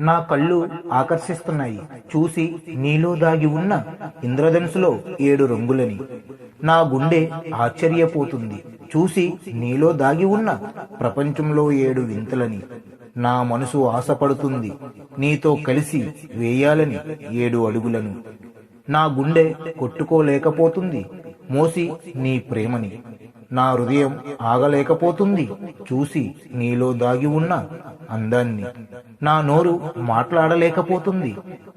నా కళ్ళు ఆకర్షిస్తున్నాయి. చూసి నీలో దాగి ఉన్న ఇంద్రధనుసులో ఏడు రంగులని. నా గుండె ఆశ్చర్యపోతుంది. చూసి నీలో దాగి ఉన్న ప్రపంచంలో ఏడు వింతలని. నా మనసు ఆశపడుతుంది. నీతో కలిసి వేయాలని ఏడు అడుగులను. నా గుండె కొట్టుకోలేకపోతుంది. మోసి నీ ప్రేమని. నా హృదయం ఆగలేకపోతుంది. చూసి నీలో దాగి ఉన్న అందాన్ని. నా నోరు మాట్లాడలేకపోతుంది.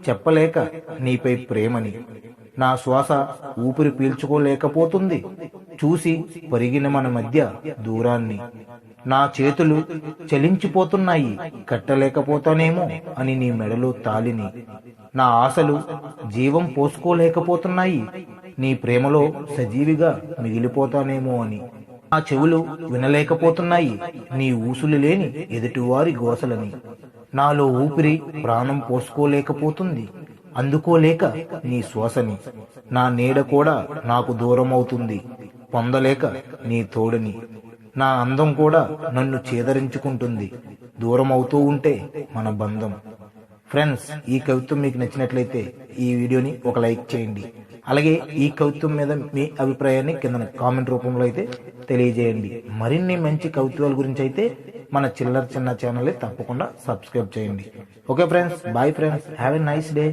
చెప్పలేక నీపై ప్రేమని. నా శ్వాస ఊపిరి పీల్చుకోలేకపోతుంది. చూసి పరిగిన మన మధ్య దూరాన్ని. నా చేతులు చలించిపోతున్నాయి. కట్టలేకపోతానేమో అని నీ మెడలో తాలిని. నా ఆశలు జీవం పోసుకోలేకపోతున్నాయి. నీ ప్రేమలో సజీవిగా మిగిలిపోతానేమో అని. నా చెవులు వినలేకపోతున్నాయి. నీ ఊసులు లేని ఎదుటివారి గోసలని. నాలో ఊపిరి ప్రాణం పోసుకోలేకపోతుంది. అందుకోలేక నీ శ్వాసని. నా నీడ కూడా నాకు దూరం అవుతుంది పొందలేక నీ తోడుని. నా అందం కూడా నన్ను చేదరించుకుంటుంది. దూరం అవుతూ ఉంటే మన బంధం. ఫ్రెండ్స్ ఈ కవిత్వం మీకు నచ్చినట్లయితే ఈ వీడియోని ఒక లైక్ చేయండి. అలాగే ఈ కవిత్వం మీద మీ అభిప్రాయాన్ని కింద కామెంట్ రూపంలో అయితే తెలియజేయండి. మరిన్ని మంచి కవిత్వాల గురించి అయితే మన చిల్లర చిన్న ఛానల్ తప్పకుండా సబ్స్క్రైబ్ చేయండి. Okay friends bye friends have a nice day.